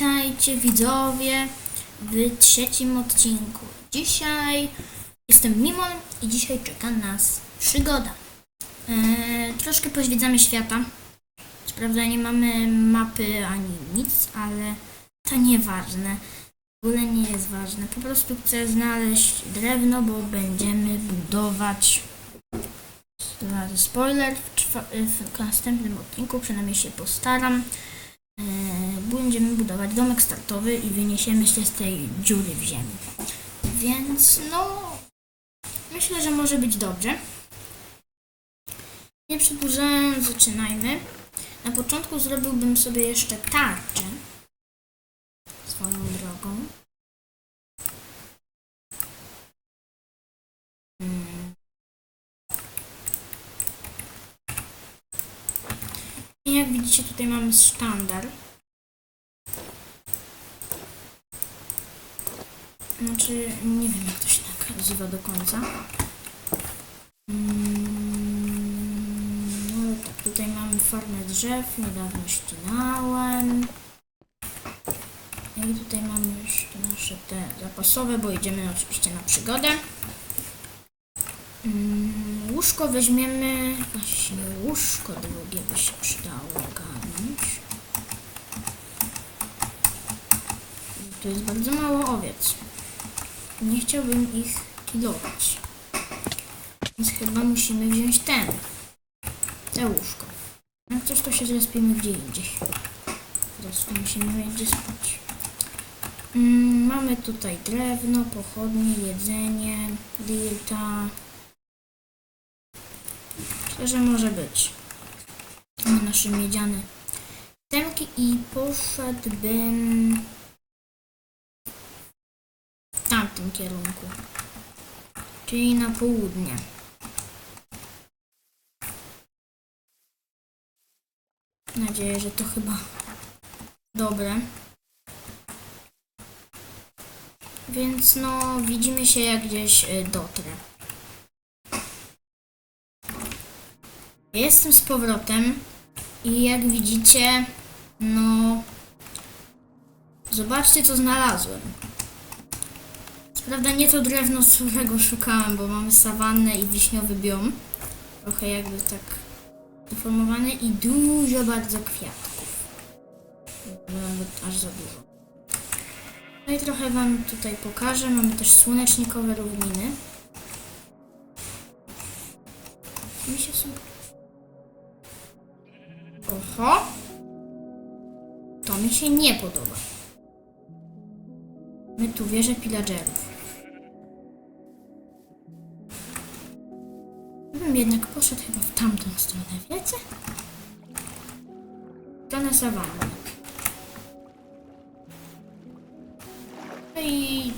Witajcie widzowie w trzecim odcinku. Dzisiaj jestem Mimon i dzisiaj czeka nas przygoda. Eee, troszkę pozwiedzamy świata. Co nie mamy mapy ani nic, ale to nieważne. W ogóle nie jest ważne. Po prostu chcę znaleźć drewno, bo będziemy budować spoiler, w, w następnym odcinku przynajmniej się postaram. E, Będziemy budować domek startowy i wyniesiemy się z tej dziury w ziemi. Więc no, myślę, że może być dobrze. Nie przedłużając, zaczynajmy. Na początku zrobiłbym sobie jeszcze tarczę. Swoją drogą. Mm. I jak widzicie, tutaj mamy sztandar. Znaczy, nie wiem jak to się tak nazywa do końca. Mm, No tak, tutaj mamy farmę drzew, niedawno ścinałem. I tutaj mamy jeszcze nasze te zapasowe, bo idziemy oczywiście na przygodę. Mm, Łóżko weźmiemy, właśnie łóżko drugie by się przydało Tu jest bardzo mało owiec. Nie chciałbym ich kilować. Więc chyba musimy wziąć ten. Te łóżko. Jak coś to się zrespimy gdzie indziej. Prostu musimy gdzie spać. Mm, mamy tutaj drewno, pochodnie, jedzenie. Myślę, że może być. Mamy nasze miedziane temki i poszedłbym tamtym kierunku. Czyli na południe. Nadzieję, że to chyba dobre. Więc no, widzimy się jak gdzieś y, dotrę. Jestem z powrotem i jak widzicie, no, zobaczcie co znalazłem. Prawda nie to drewno, którego szukałem, bo mamy sawannę i wiśniowy biom. Trochę jakby tak deformowany i dużo bardzo kwiatków. Nawet aż za dużo. No i trochę wam tutaj pokażę. Mamy też słonecznikowe równiny. Mi się są... Oho! To mi się nie podoba. My tu wieżę pillagerów. Bym jednak poszedł chyba w tamtą stronę, wiecie? Stronę sawanny. No i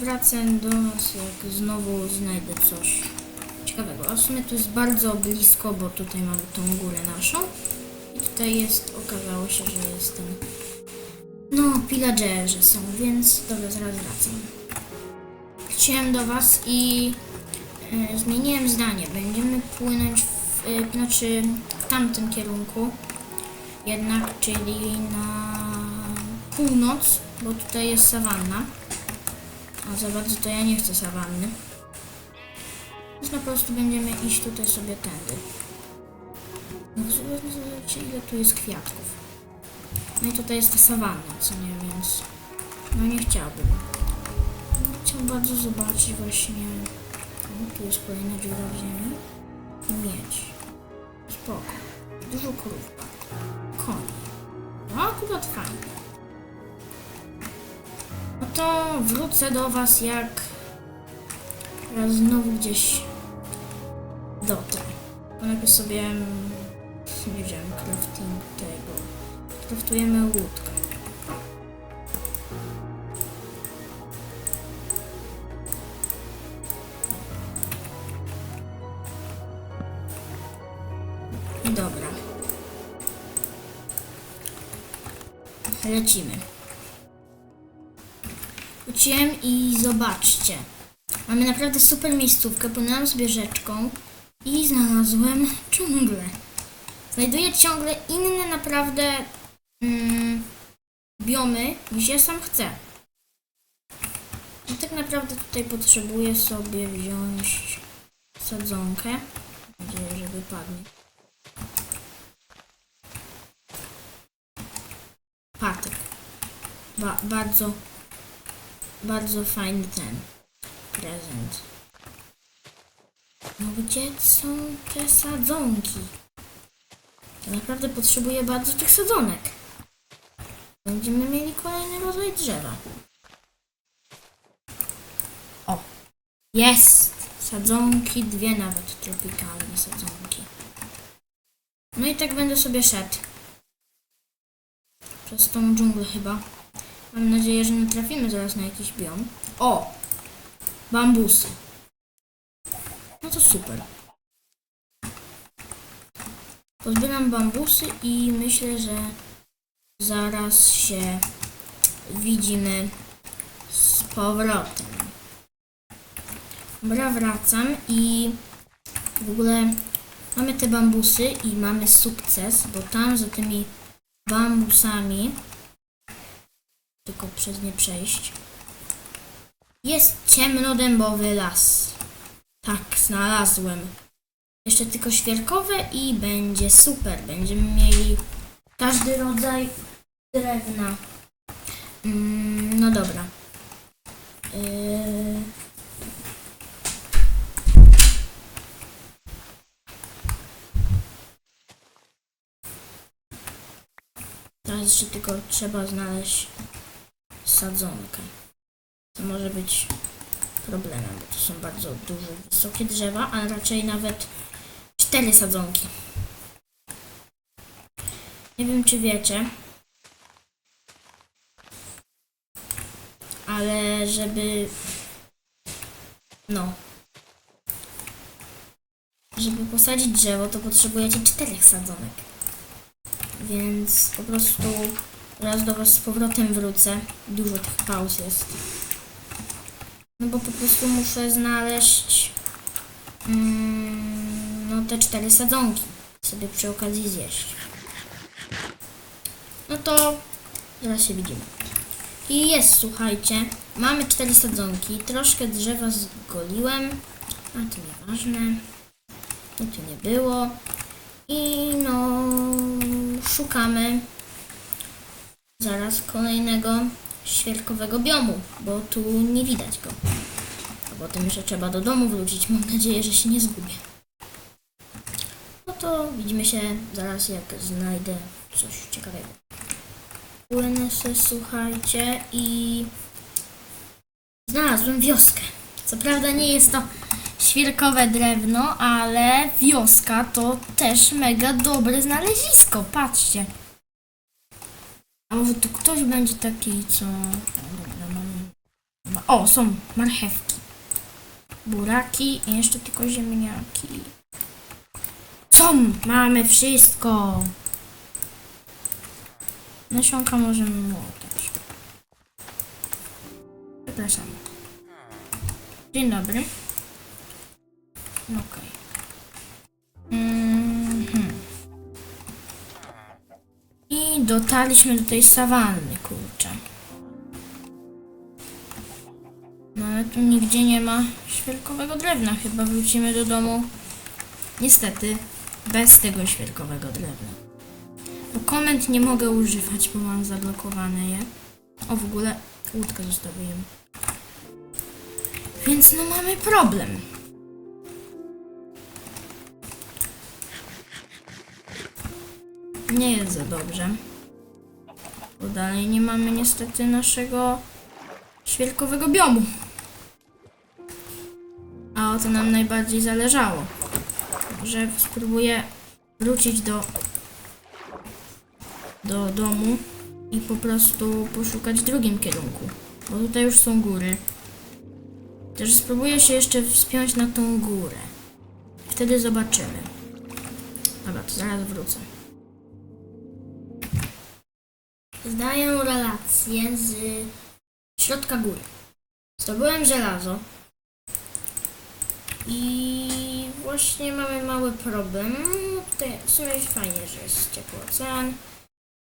wracam do nas, jak znowu znajdę coś ciekawego. A w sumie tu jest bardzo blisko, bo tutaj mamy tą górę naszą. I tutaj jest, okazało się, że jest ten... No, pillagerzy są, więc dobra, zaraz wracam. Chciałem do was i e, zmieniłem zdanie. Będziemy płynąć w, e, znaczy w tamtym kierunku jednak, czyli na północ, bo tutaj jest sawanna. A za bardzo to ja nie chcę sawanny. Więc po prostu będziemy iść tutaj sobie tędy. No, zobaczcie ile tu jest kwiatków. No i tutaj jest ta sawanna, co nie, więc no nie chciałbym. No, Chciałbym bardzo zobaczyć właśnie... O, tu jest kolejna dziura w ziemi. Miedź. Spoko. Dużo krów. Koni. No akurat fajnie. No to wrócę do was jak raz znowu gdzieś dotrę. To najpierw sobie mm, nie wiem, crafting tego. Craftujemy łódkę. Dobra. Lecimy. Wróciłem i zobaczcie. Mamy naprawdę super miejscówkę. Płynęłam sobie rzeczką i znalazłem dżunglę. Znajduję ciągle inne naprawdę mm, biomy ja sam chcę. I tak naprawdę tutaj potrzebuję sobie wziąć sadzonkę. Mam nadzieję, że wypadnie. Patyk. Ba bardzo, bardzo fajny ten prezent. No gdzie są te sadzonki? Ja naprawdę potrzebuję bardzo tych sadzonek. Będziemy mieli kolejny rodzaj drzewa. O! Jest! Sadzonki, dwie nawet tropikalne sadzonki. No i tak będę sobie szedł. Przez tą dżunglę chyba. Mam nadzieję, że nie trafimy zaraz na jakiś biom. O! Bambusy. No to super. Pozbieram bambusy i myślę, że zaraz się widzimy z powrotem. Dobra, wracam i w ogóle mamy te bambusy i mamy sukces, bo tam za tymi bambusami tylko przez nie przejść jest ciemnodębowy las. Tak, znalazłem. Jeszcze tylko świerkowe i będzie super. Będziemy mieli każdy rodzaj drewna. Mm, no dobra. Yy... Teraz jeszcze tylko trzeba znaleźć sadzonkę. To może być problemem, bo to są bardzo duże, wysokie drzewa, ale raczej nawet cztery sadzonki. Nie wiem, czy wiecie, ale żeby. No. Żeby posadzić drzewo, to potrzebujecie czterech sadzonek. Więc po prostu raz do Was z powrotem wrócę. Dużo tych pauz jest. No bo po prostu muszę znaleźć mm, no te cztery sadzonki. Sobie przy okazji zjeść. To zaraz się widzimy. I jest, słuchajcie. Mamy cztery sadzonki. Troszkę drzewa zgoliłem. A to nieważne. No tu nie było. I no szukamy zaraz kolejnego świerkowego biomu, bo tu nie widać go. A potem jeszcze trzeba do domu wrócić. Mam nadzieję, że się nie zgubię. No to widzimy się zaraz, jak znajdę coś ciekawego. Płynę se, słuchajcie, i znalazłem wioskę. Co prawda nie jest to świerkowe drewno, ale wioska to też mega dobre znalezisko. Patrzcie. A może tu ktoś będzie taki, co... O, są marchewki. Buraki i jeszcze tylko ziemniaki. Są! Mamy wszystko! Nasionka możemy młotać. Przepraszam. Dzień dobry. Okej. Mhm. I dotarliśmy do tej sawanny, kurczę. No ale tu nigdzie nie ma świerkowego drewna. Chyba wrócimy do domu. Niestety, bez tego świerkowego drewna. Komend nie mogę używać, bo mam zablokowane je. O, w ogóle łódkę zostawiłem. Więc no mamy problem. Nie jest za dobrze. Bo dalej nie mamy niestety naszego świerkowego biomu. A o to nam najbardziej zależało. Może spróbuję wrócić do do domu i po prostu poszukać w drugim kierunku. Bo tutaj już są góry. Też spróbuję się jeszcze wspiąć na tą górę. Wtedy zobaczymy. Dobra, to zaraz wrócę. Zdaję relację z środka góry. Zdobyłem żelazo. I właśnie mamy mały problem. Tutaj w sumie fajnie, że jest ciepły ocean,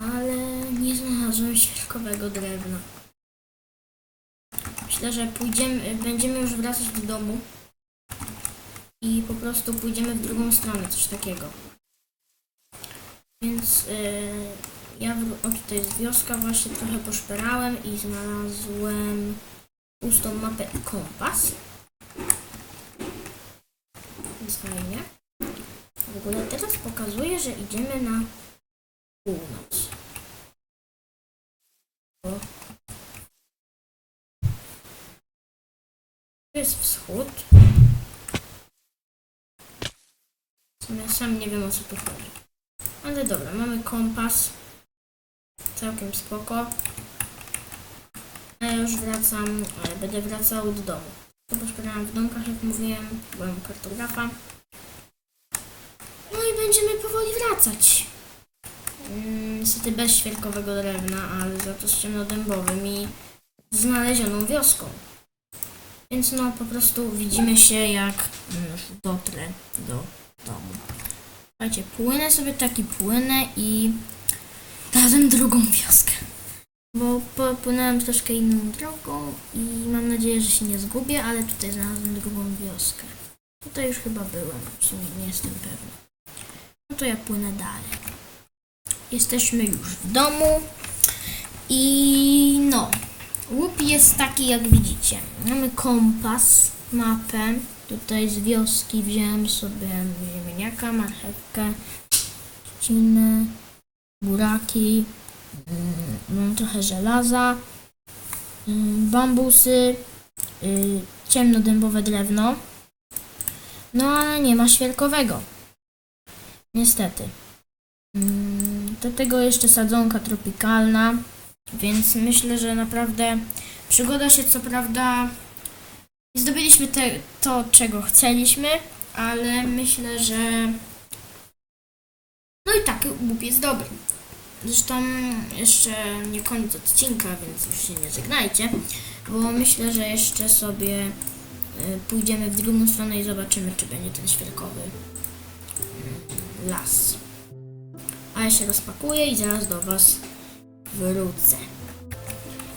ale Nie znalazłem świerkowego drewna. Myślę, że pójdziemy, będziemy już wracać do domu i po prostu pójdziemy w drugą stronę, coś takiego. Więc yy, ja, o tutaj jest wioska, właśnie trochę poszperałem i znalazłem pustą mapę i kompas. Więc fajnie. W ogóle teraz pokazuje, że idziemy na północ. O. Tu jest wschód. Sumie sam nie wiem o co tu chodzi. Ale dobra, mamy kompas. Całkiem spoko. Ja już wracam, e, będę wracał do domu. To poszperałem w domkach, jak mówiłem, byłem kartografa. No i będziemy powoli wracać. Mm, Niestety bez świerkowego drewna, ale za to z ciemnodębowym i znalezioną wioską. Więc no po prostu widzimy się jak mm, dotrę do domu. Słuchajcie, płynę sobie taki płynę i razem drugą wioskę. Bo popłynąłem troszkę inną drogą i mam nadzieję, że się nie zgubię, ale tutaj znalazłem drugą wioskę. Tutaj już chyba byłem, w sumie nie jestem pewny. No to ja płynę dalej. Jesteśmy już w domu i no, łup jest taki jak widzicie. Mamy kompas, mapę. Tutaj z wioski wziąłem sobie ziemniaka, marchewkę, trzcinę, buraki, mm, mam trochę żelaza, mm, bambusy, y, ciemnodębowe drewno. No ale nie ma świerkowego. Niestety. Mm, Do tego jeszcze sadzonka tropikalna, więc myślę, że naprawdę przygoda się co prawda zdobyliśmy te, to, czego chcieliśmy, ale myślę, że no i tak, łup jest dobry. Zresztą jeszcze nie koniec odcinka, więc już się nie żegnajcie, bo myślę, że jeszcze sobie y, pójdziemy w drugą stronę i zobaczymy, czy będzie ten świerkowy mm, las. A ja się rozpakuję i zaraz do Was wrócę.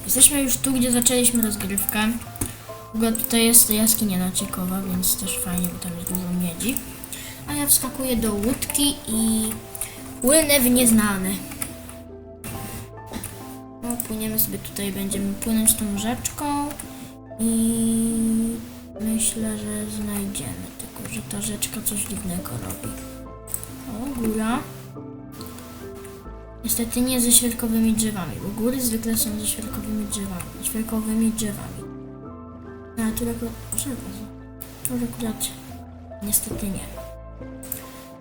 Jesteśmy już tu, gdzie zaczęliśmy rozgrywkę. W ogóle tutaj jest jaskinia naciekowa, więc też fajnie, bo tam jest dużo miedzi. A ja wskakuję do łódki i płynę w nieznane. No, płyniemy sobie tutaj, będziemy płynąć tą rzeczką i myślę, że znajdziemy. Tylko, że ta rzeczka coś dziwnego robi. O, góra. Niestety nie ze świerkowymi drzewami, bo góry zwykle są ze świerkowymi drzewami. Świerkowymi drzewami. A tu akurat. To akurat niestety nie.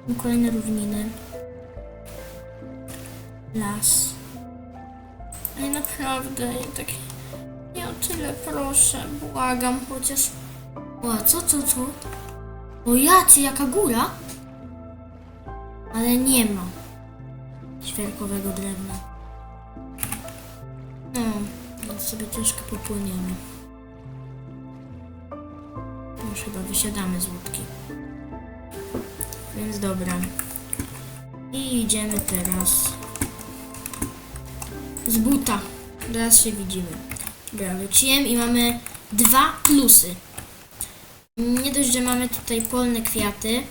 Tu kolejne równiny. Las. Ale naprawdę, ja tak... Ja o tyle proszę, błagam, chociaż... O, co, co, co? O jacie, jaka góra? Ale nie ma świerkowego drewna. No, więc sobie troszkę popłyniemy. Już chyba wysiadamy z łódki. Więc dobra. I idziemy teraz z buta. Teraz się widzimy. Dobra, wróciłem i mamy dwa plusy. Nie dość, że mamy tutaj polne kwiaty,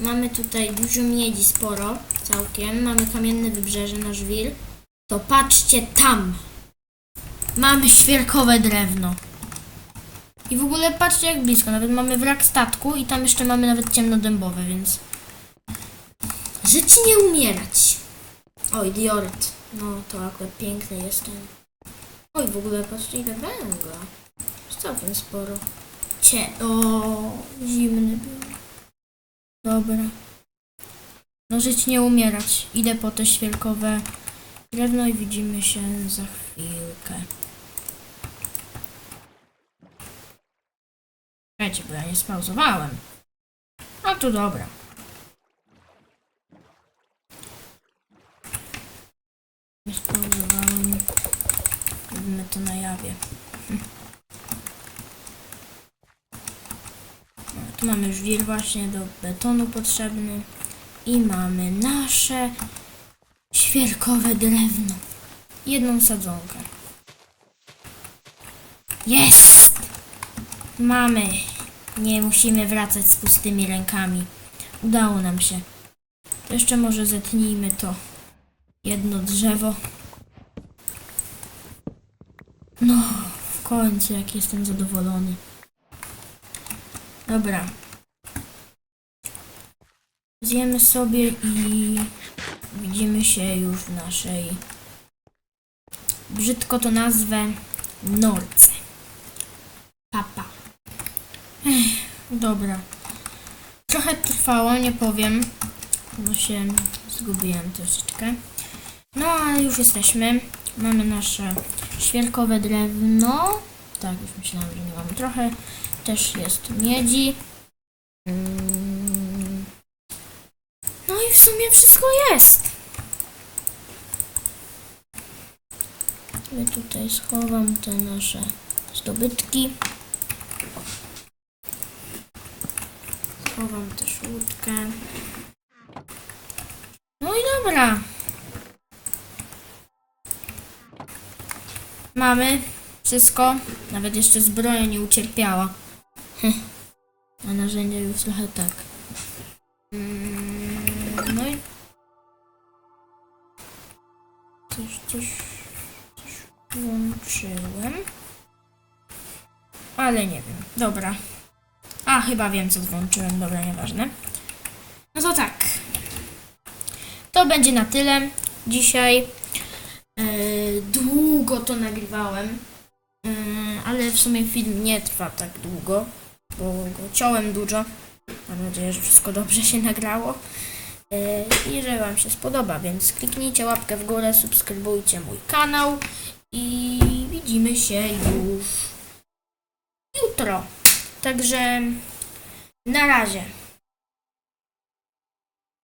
mamy tutaj dużo miedzi, sporo, całkiem, mamy kamienne wybrzeże, nasz wir, to patrzcie tam! Mamy świerkowe drewno. I w ogóle patrzcie jak blisko, nawet mamy wrak statku i tam jeszcze mamy nawet ciemnodębowe, więc... Żyć nie umierać. Oj, dioryt. No, to akurat piękny jest ten. Oj, w ogóle patrzcie ile węgla. Jest całkiem sporo. Cie... O, zimny był. Dobra. No żyć nie umierać. Idę po te świerkowe drewno i widzimy się za chwilkę. Czekajcie, bo ja nie spauzowałem. No to dobra. Nie spauzowałem. Robimy to na jawie. No, Tu mamy żwir właśnie do betonu potrzebny. I mamy nasze świerkowe drewno. jedną sadzonkę. Jest! Mamy. Nie musimy wracać z pustymi rękami. Udało nam się. Jeszcze może zetnijmy to jedno drzewo. No, w końcu, jak jestem zadowolony. Dobra. Zjemy sobie i widzimy się już w naszej brzydko to nazwę norce. Papa. Dobra. Trochę trwało, nie powiem, bo się zgubiłem troszeczkę. No, ale już jesteśmy. Mamy nasze świerkowe drewno. Tak, już myślałam, że nie mamy trochę. Też jest miedzi. Mm. No i w sumie wszystko jest. Ja tutaj schowam te nasze zdobytki. Schowam też łódkę. No i dobra. Mamy wszystko. Nawet jeszcze zbroja nie ucierpiała. A narzędzia już trochę tak. Mm, No i... Coś... Coś włączyłem. Ale nie wiem. Dobra. A, chyba wiem, co włączyłem. Dobra, nieważne. No to tak. To będzie na tyle. Dzisiaj Yy, długo to nagrywałem, Yy, ale w sumie film nie trwa tak długo, bo go ciąłem dużo. Mam nadzieję, że wszystko dobrze się nagrało Yy, i że Wam się spodoba, więc kliknijcie łapkę w górę, subskrybujcie mój kanał i widzimy się już jutro. Także na razie.